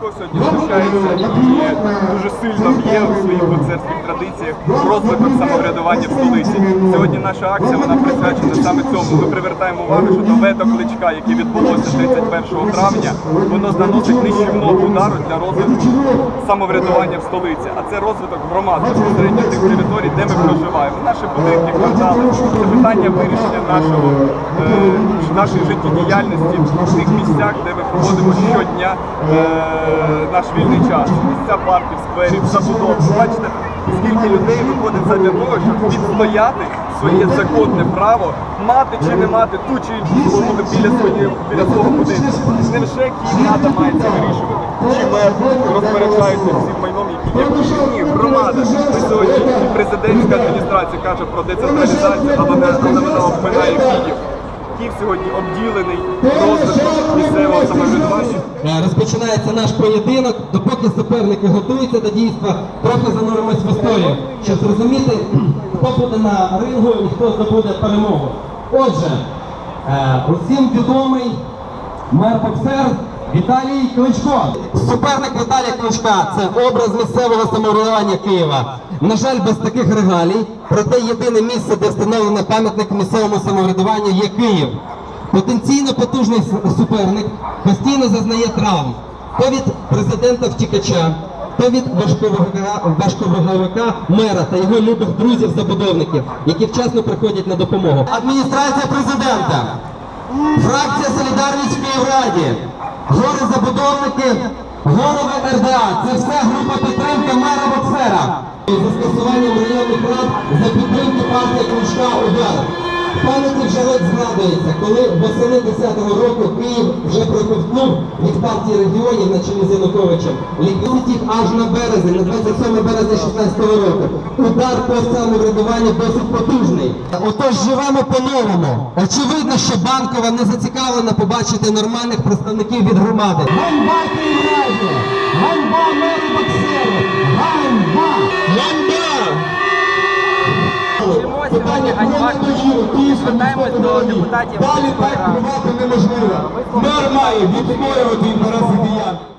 Кличко сьогодні навчається і дуже сильно б'є у своїх боксерських традиціях розвиток самоврядування в столиці. Сьогодні наша акція вона присвячена саме цьому. Ми привертаємо увагу, що до вето кличка, яке відбулося 31 травня, воно наносить нищівного удару для розвитку самоврядування в столиці. А це розвиток громад безпосередньо тих територій, де ми проживаємо. Наші будинки, квартали, це питання вирішення нашого е, нашої життєдіяльності в тих місцях, де ми проводимо щодня е, наш вільний час. Місця парків, скверів, забудов. Бачите, скільки людей виходить задля того, щоб відстояти своє законне право мати чи не мати ту чи іншу свободу біля своєї свого будинку. Невже Київрада має це вирішувати? Чи мер розпоряджається всім майном, який є? Ні, громада. Ми сьогодні президентська адміністрація каже про децентралізацію, а вона, вона обминає Київ. Київ сьогодні обділений розвитком місцевого самоврядування. Е, Розпочинається наш поєдинок. Допоки суперники готуються до дійства, трохи зануримось в історію, щоб зрозуміти, хто буде на рингу і хто здобуде перемогу. Отже, е, усім відомий мер-боксер Віталій Кличко. Суперник Віталія Кличка це образ місцевого самоврядування Києва. На жаль, без таких регалій, проте єдине місце, де встановлено пам'ятник місцевому самоврядуванню, є Київ. Потенційно потужний суперник постійно зазнає травм. То від президента втікача, то від важковаговика, мера та його любих друзів-забудовників, які вчасно приходять на допомогу. Адміністрація президента, фракція Солідарність в Київраді, гори забудовники, голови РДА. Це вся група підтримки мера. За скасуванням районних рад за підтримки партії Кличка удар. Пам'яті вже от згадується, коли восени 10-го року Київ вже проковтнув від партії регіонів на чолі з Януковичем. Ліквідів аж на березень, на 27 березня 16-го року. Удар по самоврядуванню досить потужний. Отож живемо по-новому. Очевидно, що банкова не зацікавлена побачити нормальних представників від громади. Ганьба Київраді! Ганьба Чому сьогодні ганьба звертаємось до депутатів Далі так тривати неможливо. Мер має відстоювати інтереси киян.